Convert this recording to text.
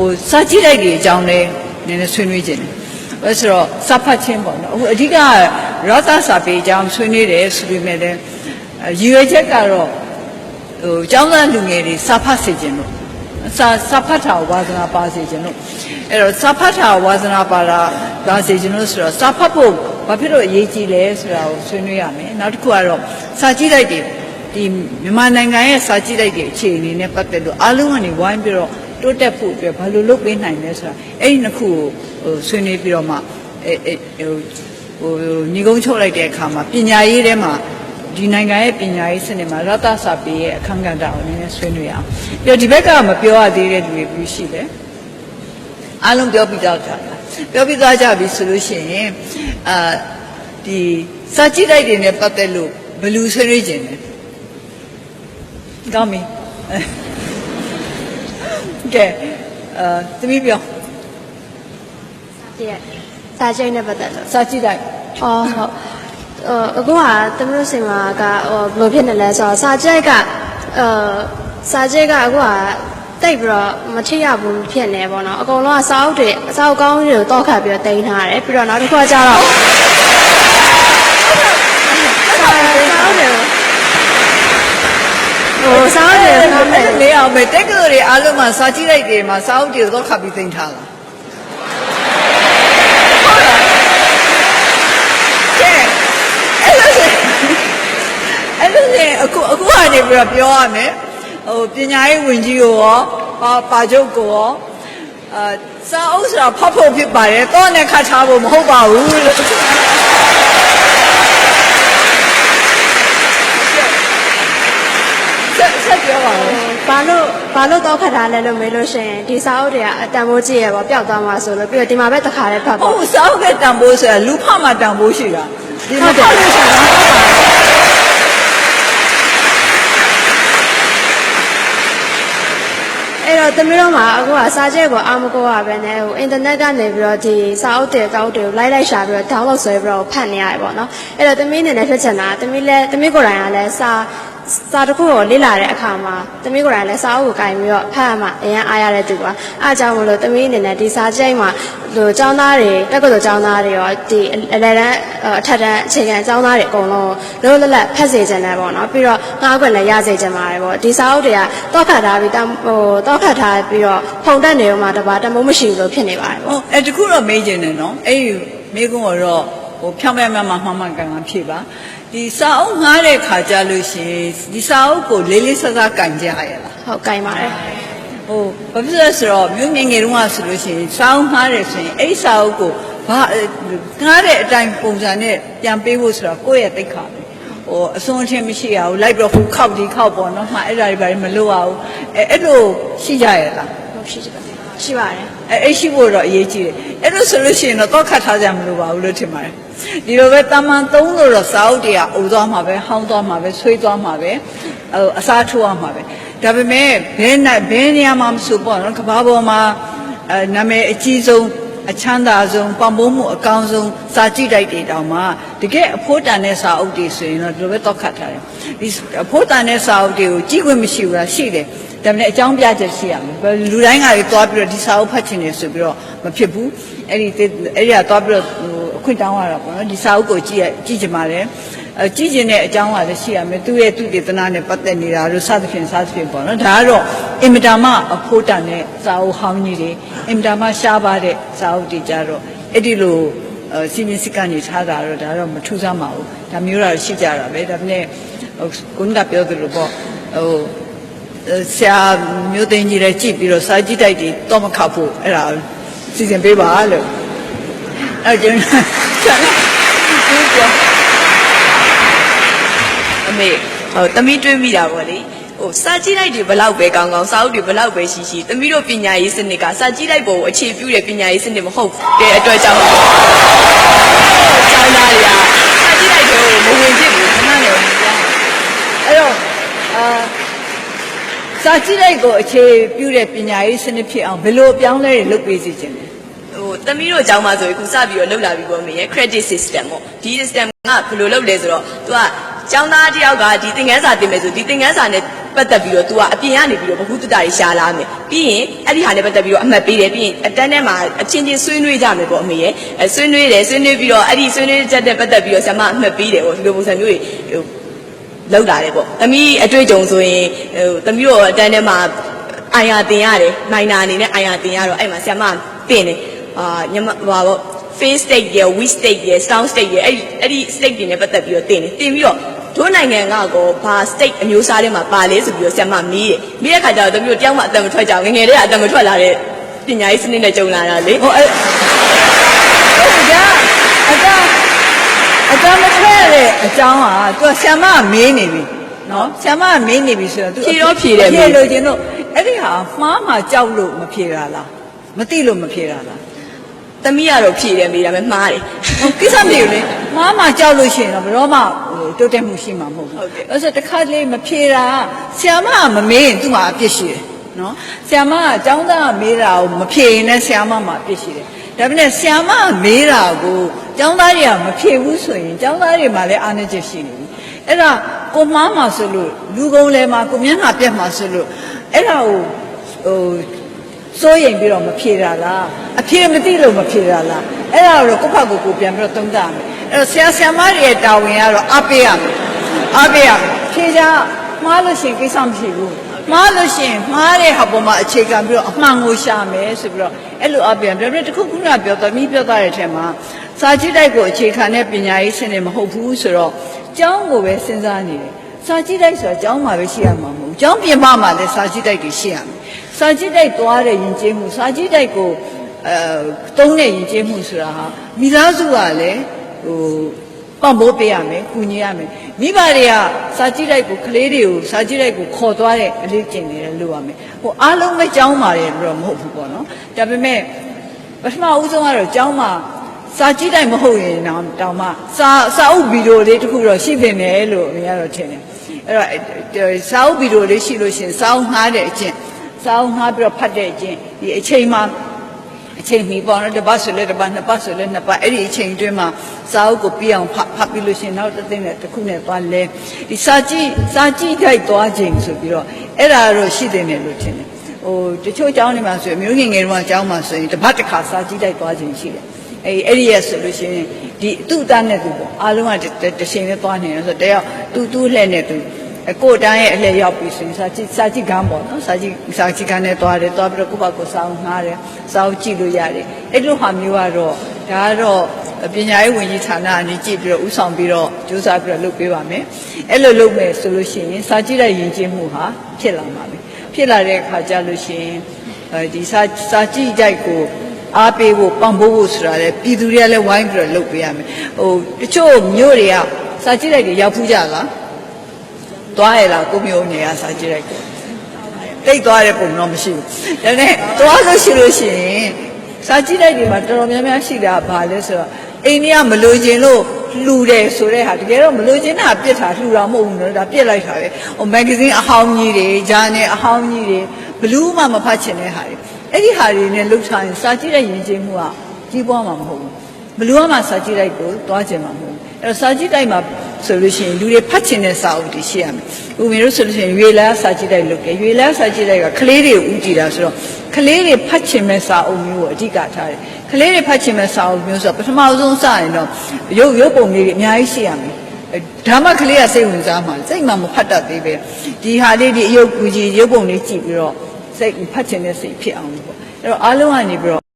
ဟိုစာကြည့်လိုက်တဲ့အကြောင်းလေးနည်းနည်းဆွေးနွေးခြင်းတယ်အဲဆိုတော့စာဖတ်ခြင်းပေါ့နော်အခုအဓိကရသစာပေအကြောင်းဆွေးနွေးတယ်ဆိုပေမဲ့လည်းအဲရည်ရွယ်ချက်ကတော့ဟိုကျောင်းသားလူငယ်တွေစာဖတ်စေခြင်းလို့စာစာဖတ်တာကိုဝါသနာပါစေခြင်းလို့အဲ့တော့စာဖတ်တာကိုဝါသနာပါတာပါစေခြင်းလို့ဆိုတော့စာဖတ်ဖို့ဘာဖြစ်လို့အရေးကြီးလဲဆိုတာကိုဆွေးနွေးရမယ်နောက်တစ်ခုကတော့စာကြည့်လိုက်တယ်ဒီမြန်မာနိုင်ငံရဲ့စာကြည့်လိုက်တဲ့အခြေအနေနဲ့ပတ်သက်လို့အားလုံးကနေဝိုင်းပြီးတော့ တိုးတက်ဖို့အတွက်ဘာလို့လုပ်ပေးနိုင်လဲဆိုတာအဲ့ဒီနှစ်ခုကိုဟိုဆွေးနွေးပြီးတော့မှအဲအဲဟိုဟိုညီကုန်းချုပ်လိုက်တဲ့အခါမှာပညာရေးထဲမှာဒီနိုင်ငံရဲ့ပညာရေးစနစ်မှာရတစာပေရဲ့အခန်းကဏ္ဍကိုနည်းနည်းဆွေးနွေးအောင်ပြီးတော့ဒီဘက်ကမပြောရသေးတဲ့လူတွေဘူးရှိတယ်အားလုံးပြောပြီးသားကြတာပြောပြီးသားကြပြီဆိုလို့ရှိရင်အာဒီစာကြည့်လိုက်တဲ့နဲ့ပတ်သက်လို့ဘယ်လူဆွေးနွေးခြင်းလဲကောင်းပြီ ကဲအာသမီးပြောပြည့်စာချိန်နဲ့ပတ်သက်လို့စာကြည့်လိုက်အော်ဟုတ်ဟိုအခုကတမလို့စင်မာကဟိုဘယ်လိုဖြစ်နေလဲဆိုတော့စာကြိုက်ကအဲစာကြိုက်ကအခုကတိတ်ပြီးတော့မထိရဘူးဖြစ်နေပေါ့နော်အကုန်လုံးကစာအုပ်တွေစာအုပ်ကောင်းတွေကိုတောက်ခတ်ပြီးတော့တင်ထားတယ်ပြီးတော့နောက်တစ်ခုကကျတော့စာအုပ်တွေကို ဟိုစာအုပ်တွေအဲ့ကောင်းတယ်လေအောင်ပဲတက်ကလေးတွေအားလုံးမှာစာကြည့်လိုက်တယ်မှာစာအုပ်တွေကိုတော့ခပ်ပြီးသိမ်းထားလာကဲအဲ့လိုဆိုအဲ့လိုဆိုအခုအခုကနေပြီးတော့ပြောရမယ်ဟိုပညာရေးဝန်ကြီးကိုရောပါပါချုပ်ကိုရောအာစာအုပ်ဆိုတာဖတ်ဖို့ဖြစ်ပါတယ်တော့နဲ့ခတ်ထားဖို့မဟုတ်ပါဘူးလို့ ဆက်ဆက်ပြောပါဦးဘာလို့ဘာလို့တောက်ခတ်ထားလဲလို့မေးလို့ရှိရင်ဒီစာအုပ်တွေကအတန်ဖိုးကြည့်ရပေါ့ပျောက်သွားမှာဆိုလို့ပြီးတော့ဒီမှာပဲတစ်ခါလေးဖတ်။ပေါ့ဟုတ်စောင်းတဲ့တန်ဖိုးဆိုတာလူဖမှတန်ဖိုးရှိတာ။ဒီမှာဖတ်လို့ရှိရင်အဲ့တော့သမီးတို့မှာအခုကစာချက်ကိုအာမကိုရပဲနဲ့ဟိုအင်တာနက်ကနေပြီးတော့ဒီစာအုပ်တွေတောက်တွေကိုလိုက်လိုက်ရှာပြီးတော့ download ဆွဲပြီးတော့ဖတ်နေရတယ်ပေါ့နော်အဲ့တော့သမီးအနေနဲ့ဖြစ်ချင်တာသမီးလည်းသမီးကိုယ်တိုင်ကလည်းစာ စာတစ်ခုကိုလေ့လာတဲ့အခါမှာသမီးကိုယ်တိုင်လည်းစာအုပ်ကိုကင်ပြီးတော့ဖတ်ရမှအရင်အားရတဲ့သူပါအားကြောင့်မလို့သမီးအနေနဲ့ဒီစာချက်မှာဟိုចောင်းသားတွေတက္ကသိုလ်ចောင်းသားတွေရောဒီအလယ်တန်းအထက်တန်းအခြေခံចောင်းသားတွေအကုန်လုံးလုံးလတ်လတ်ဖတ်စေချင်တယ်ပေါ့နော်ပြီးတော့ငါးခွင့်လည်းရစေချင်ပါတယ်ပေါ့ဒီစာအုပ်တွေကတောက်ခတ်ထားပြီးတဟိုတောက်ခတ်ထားပြီးတော့ဖုန်တက်နေတော့မှတပါတမိုးမရှိဘူးလို့ဖြစ်နေပါတယ် ဟို ပေါ့ အဲတခုတော့မေးချင်တယ်နော်။အဲ့ဒီမေးခွန်းကတော့ ဟိုဖြောင်းဖြောင်းဖြောင်းမှမှန်မှန်ကန်ကန်ဖြေပါ။ဒီစာအုပ်ငှားတဲ့ခါကြလို့ရှိရင်ဒီစာအုပ်ကိုလေးလေးစားစားကန်ကြရလားဟုတ်ကင်ပါတယ်။ဟိုဘာဖြစ်လဲဆိုတော့မြို့ငယ်ငယ်တုန်းကဆိုလို့ရှိရင်စာအုပ်ငှားတယ်ဆိုရင်အဲ့ဒီစာအုပ်ကိုဘာငှားတဲ့အတိုင်းပုံစံနဲ့ပြန်ပေးဖို့ဆိုတော့ကိုယ့်ရဲ့တိတ်ခါပဲ။ဟိုအစွန်းအထင်းမရှိရဘူးလိုက်တော့ဟိုခောက်ဒီခောက်ပေါ့နော်။မှအဲ့ဒါတွေဘာတွေမလုပ်ရဘူး။အဲအဲ့လိုရှိကြရလား။ဟုတ်ရှိရှိပါတယ်ရှိပါတယ်အဲအဲ့ရှိဖို့တော့အရေးကြီးတယ်အဲ့လိုဆိုလို့ရှိရင်တော့တော့ခတ်ထားကြမလို့ပါဘူးလို့ထင်ပါတယ် ဒီလိုပဲတာမန်သုံးလို့တော့စာအုပ်တွေကအိုသွားမှာပဲဟောင်းသွားမှာပဲဆွေးသွားမှာပဲဟိုအစားထိုးရမှာပဲဒါပေမဲ့ဘယ်နဲ့ဘယ်နေရာမှာမဆိုပေါ့နော်ကဘာပေါ်မှာအဲနာမည်အကြီးဆုံး အချမ်းသာဆုံးပံ့ပိုးမှုအကောင်းဆုံးစာကြည့်တိုက်တွေတောင်မှတကယ်အဖို့တန်တဲ့စာအုပ်တွေဆိုရင်တော့ဒီလိုပဲတော့ခတ်ထားတယ်ဒီအဖို့တန်တဲ့စာအုပ်တွေကိုကြည့်ခွင့်မရှိဘူးလားရှိတယ်ဒါပေမဲ့အကြောင်းပြချက်ရှိရမယ်လူတိုင်းကလည်းသွားပြီးတော့ဒီစာအုပ်ဖတ်ချင်တယ်ဆိုပြီးတော့မဖြစ်ဘူးအဲ့ဒီအဲ့ဒီကသွားပြီးတော့ဟိုအခွင့်တောင်းရတာပေါ့နော်ဒီစာအုပ်ကိုကြည့်ရကြည့်ချင်ပါတယ်အဲ ကြည့်ချင်တဲ့အကြောင်းကလည်းရှိရမယ်သူ့ရဲ့သူတေသနာနဲ့ပတ်သက်နေတာလို့စသဖြင့်စသဖြင့်ပေါ့နော်ဒါကတော့အင်မတန်မှအဖို့တန်တဲ့စာအုပ်ဟောင်းကြီးတွေအင်မတန်မှရှားပါတဲ့စာအုပ်တွေကြတော့အဲ့ဒီလိုအဲစီမင်းစစ်ကနေထားတာတော့ဒါတော့မထူးဆန်းပါဘူးဒါမျိုးတော့ရှိကြတာပဲဒါပေမဲ့ဟိုကုန်းကပြောသလိုပေါ့ဟိုဆရာမျိုးသိန်းကြီးလည်းကြည့်ပြီးတော့စာကြည့်တိုက်တွေတော့မခတ်ဖို့အဲ့ဒါစီစဉ်ပေးပါလို့အဲ့ကျွန်တော်ကျွန်တော်ပြော အမေဟိုတမီးတွေးမိတာပေါ့လေဟိုစာကြည့်လိုက်တွေဘလောက်ပဲကောင်းကောင်းစာအုပ်တွေဘလောက်ပဲရှိရှိတမီးတို့ပညာရေးစနစ်ကစာကြည့်လိုက်ပုံကိုအခြေပြုတဲ့ပညာရေးစနစ်မဟုတ်တဲ့အတွက်ကြောင့်ကျောင်းသားတွေကစာကြည့်လိုက်တွေကိုမဝင်ဖြစ်ဘူးခဏနေပြန်အဲ့တော့အာစာကြည့်လိုက်ကိုအခြေပြုတဲ့ပညာရေးစနစ်ဖြစ်အောင်ဘယ်လိုအပြောင်းလဲတွေလုပ်ပေးစီခြင်းလဲဟိုတမီးတို့ကျောင်းမှာဆိုရင်ခုစပြီးတော့လောက်လာပြီပေါ့မေရဲ့ credit system ပေါ့ဒီ system ကဘယ်လိုလုပ်လဲဆိုတော့ तू က ကျောင်းသားတစ်ယောက်ကဒီသင်ခန်းစာတင်မယ်ဆိုဒီသင်ခန်းစာနဲ့ပတ်သက်ပြီးတော့ तू ကအပြင်ကနေပြီးတော့ဘ ഹു တတတွေရှာလာမယ်ပြီးရင်အဲ့ဒီဟာနဲ့ပတ်သက်ပြီးတော့အမှတ်ပေးတယ်ပြီးရင်အတန်းထဲမှာအချင်းချင်းဆွေးနွေးကြမယ်ပေါ့အမေရဲ့အဲဆွေးနွေးတယ်ဆွေးနွေးပြီးတော့အဲ့ဒီဆွေးနွေးချက်တဲ့ပတ်သက်ပြီးတော့ဆရာမအမှတ်ပေးတယ်ပေါ့ဒီလိုပုံစံမျိုးတွေဟိုလောက်လာတယ်ပေါ့။သမီးအတွေ့အကြုံဆိုရင်ဟိုသမီးတို့အတန်းထဲမှာအာယာတင်ရတယ်။မိုင်နာအနေနဲ့အာယာတင်ရတော့အဲ့မှာဆရာမတင်တယ်။အာညမဟပါပေါ့ face state ရယ် weak state ရယ် sound state ရယ်အဲ့ဒီအဲ့ဒီ state တွေနဲ့ပတ်သက်ပြီးတော့တင်တယ်။တင်ပြီးတော့တို့နိုင်ငံကကောဘာ state အမျိုးအစားတွေမှာပါလဲဆိုပြီးတော့ဆရာမမေးတယ်။မေးတဲ့ခါကျတော့သမီးတို့တယောက်မှအတန်မထွက်ကြဘူး။ငယ်ငယ်တည်းကအတန်မထွက်လာတဲ့ပညာရေးစနစ်နဲ့ကြုံလာတာလေဟိုအဲ့ဟုတ်ကြအတားအတားမထွက်တဲ့အကြောင်းကသူကဆ iam မမေးနေပြီနော်ဆ iam မမေးနေပြီဆိုတော့သူဖြေတော့ဖြေတယ်ဖြေလို့ခြင်းတို့အဲ့ဒီဟာမှားမှကြောက်လို့မဖြေတာလားမသိလို့မဖြေတာလား။ သမီးကတော့ဖြေတယ်မေးတာပဲမှားတယ် ဟိုကိစ္စမရှိဘူးလေမှားမှကြောက်လို့ရှိရင်တော့ဘယ်တော့မှဟိုတိုးတက်မှုရှိမှာမဟုတ်ဘူး ဟုတ်ကဲ့ အဲ့ဆိုတခါတလေမဖြေတာဆ iam မမမေးရင်သူ့မှာအပြစ်ရှိတယ်နော်ဆ iam မကចောင်းသားကမေးတာကိုမဖြေရင်လည်းဆ iam မမှာအပြစ်ရှိတယ်ဒါပေမဲ့ဆ iam မမေးတာကိုចောင်းသားတွေကမဖြေဘူးဆိုရင်ចောင်းသားတွေမှာလည်းအားနည်းချက်ရှိနေပြီအဲ့ဒါကိုမှားမှာဆိုလို့လူကုန်းလဲမှာကိုမျက်နှာပြက်မှာဆိုလို့အဲ့ဒါကိုဟို စိုးရင်ပြီးတော့မဖြေတာလား အဖြေမသိလို့မဖြေတာလားအဲ့ဒါတော့ကိုယ့်ဘက်ကိုကိုယ်ပြန်ပြီးတော့သုံးသပ်မယ်အဲ့တော့ဆရာဆရာမတွေရဲ့တာဝန်ကတော့အပေးရမယ်အပေးရမယ်ဖြေကြမှားလို့ရှိရင်ကိစ္စမရှိဘူးမှားလို့ရှိရင်မှားတဲ့ဟာပေါ်မှာအခြေခံပြီးတော့အမှန်ကိုရှာမယ်ဆိုပြီးတော့အဲ့လိုအပေးရမယ်ဒါပေမဲ့တခုခုနပြောသမီးပြောသွားတဲ့အထက်မှာစာကြည့်တိုက်ကိုအခြေခံတဲ့ပညာရေးစနစ်မဟုတ်ဘူးဆိုတော့ကျောင်းကိုပဲစဉ်းစားနေတယ်စာကြည့်တိုက်ဆိုတာကျောင်းမှာပဲရှိရမှာမဟုတ်ဘူးကျောင်းပြင်ပမှာလည်းစာကြည့်တိုက်တွေရှိရမယ်စာကြည့်တိုက်သွားတဲ့ယဉ်ကျေးမှုစာကြည့်တိုက်ကို အဲတုံးတဲ့ယဉ်ကျေးမှုဆိုတာဟာမိသားစုကလည်းဟိုပံ့ပိုးပေးရမယ်၊ကူညီရမယ်။မိဘတွေကစာကြည့်တိုက်ကိုကလေးတွေကိုစာကြည့်တိုက်ကိုခေါ်သွားတဲ့အလေးကျင့်နေတယ်လို့ရမယ်။ဟိုအားလုံးပဲကြောင်းပါတယ်လို့တော့မဟုတ်ဘူးပေါ့နော်။ဒါပေမဲ့ပထမဦးဆုံးကတော့ကျောင်းမှာစာကြည့်တိုင်းမဟုတ်ရင်တော့တောင်မှစာစာအုပ်ဗီဒီယိုလေးတစ်ခုတော့ရှိနေတယ်လို့အမေကတော့ထင်တယ်အဲ့တော့စာအုပ်ဗီဒီယိုလေးရှိလို့ရှရင်စာအုပ်ငှားတဲ့အကျင့်စာအုပ်ငှားပြီးတော့ဖတ်တဲ့အကျင့်ဒီအချိန်မှာ အချိန်မီပေါ့နော်တစ်ပတ်ဆိုလဲတစ်ပတ်နှစ်ပတ်ဆိုလဲနှစ်ပတ်အဲ့ဒီအချိန်အတွင်းမှာစာအုပ်ကိုပြအောင်ဖတ်ဖတ်ပြီးလို့ရှရင်နောက်တစ်သိန်းနဲ့တစ်ခုနဲ့သွားလဲဒီစာကြည့်စာကြည့်ထိုက်သွားခြင်းဆိုပြီးတော့အဲ့ဒါတော့ရှိတယ်လို့ထင်တယ်ဟိုတချို့ကျောင်းတွေမှာဆိုရင်မျိုးငယ်ငယ်တုန်းကကျောင်းမှာဆိုရင်တစ်ပတ်တစ်ခါစာကြည့်တိုက်သွားခြင်းရှိတယ်အဲအဲ့ဒီရဲ့ဆိုလို့ရှိရင်ဒီသူ့အတန်းနဲ့သူပေါ့အားလုံးကတစ်ချိန်နဲ့သွားနေတယ်ဆိုတော့တယောက်သူ့သူ့လှည့်နဲ့သူ အကိုတန်းရဲ့အလှည့်ရောက်ပြီဆိုရင်စာကြည့်စာကြည့်ကန်းပေါ့နော်စာကြည့်စာကြည့်ကန်းနဲ့သွားတယ်သွားပြီးတော့ကိုယ့်ဘာကိုယ်စာအုပ်ငှားတယ်စာအုပ်ကြည့်လို့ရတယ်အဲ့လိုဟာမျိုးကတော့ဒါကတော့ပညာရေးဝန်ကြီးဌာနအနေကြည့်ပြီးတော့ဥဆောင်ပြီးတော့စူးစမ်းပြီးတော့လုပ်ပေးပါမယ်အဲ့လိုလုပ်မယ်ဆိုလို့ရှိရင်စာကြည့်တဲ့ယဉ်ကျေးမှုဟာဖြစ်လာမှာပဲဖြစ်လာတဲ့အခါကျလို့ရှိရင်အဲဒီစာစာကြည့်ကြိုက်ကိုအားပေးဖို့ပံ့ပိုးဖို့ဆိုတာလေပြည်သူတွေကလည်းဝိုင်းပြီးတော့လုပ်ပေးရမယ်ဟိုတချို့မျိုးတွေကစာကြည့်လိုက်တွေရောက်ဖူးကြလား သွားရလားကိုမျိုးနေရစာကြည့်လိုက်ကိုတိတ်သွားတဲ့ပုံတော့မရှိဘူးဒါနဲ့သွားလို့ရှိလို့ရှိရင်စာကြည့်လိုက်တွေမှာတော်တော်များများရှိတာဘာလဲဆိုတော့အိန္ဒိယမလို့ခြင်းလို့လှူတယ်ဆိုတဲ့ဟာတကယ်တော့မလို့ခြင်းတာပြစ်တာလှူတာမဟုတ်ဘူးနော်ဒါပြစ်လိုက်တာပဲဟိုမဂ္ဂဇင်းအဟောင်းကြီးတွေဂျာနယ်အဟောင်းကြီးတွေဘလူးမှမဖတ်ချင်တဲ့ဟာတွေအဲ့ဒီဟာတွေနဲ့လှုပ်ထားရင်စာကြည့်တဲ့ယဉ်ကျေးမှုကကြီးပွားမှာမဟုတ်ဘူးဘလူးမှစာကြည့်လိုက်ကိုသွားချင်မှာမဟုတ်ဘူး အဲ့တော့စာကြည့်တိုက်မှာဆိုလို့ရှိရင်လူတွေဖတ်ချင်တဲ့စာအုပ်တွေရှိရမယ်ဥပမာလို့ဆိုလို့ရှိရင်ရွေလားစာကြည့်တိုက်လုပ်တယ်ရွေလားစာကြည့်တိုက်ကကလေးတွေကိုဦးကြည့်တာဆိုတော့ကလေးတွေဖတ်ချင်မဲ့စာအုပ်မျိုးကိုအဓိကထားတယ်ကလေးတွေဖတ်ချင်မဲ့စာအုပ်မျိုးဆိုတော့ပထမဆုံးစရင်တော့ရုပ်ရုပ်ပုံလေးတွေအများကြီးရှိရမယ်ဒါမှကလေးကစိတ်ဝင်စားမှာစိတ်မှမဖတ်တတ်သေးပဲဒီဟာလေးဒီအယုတ်ကူကြီးရုပ်ပုံလေးကြည့်ပြီးတော့စိတ်ဖတ်ချင်တဲ့စိတ်ဖြစ်အောင်လို့ပေါ့အဲ့တော့အားလုံးကနေပြီးတော့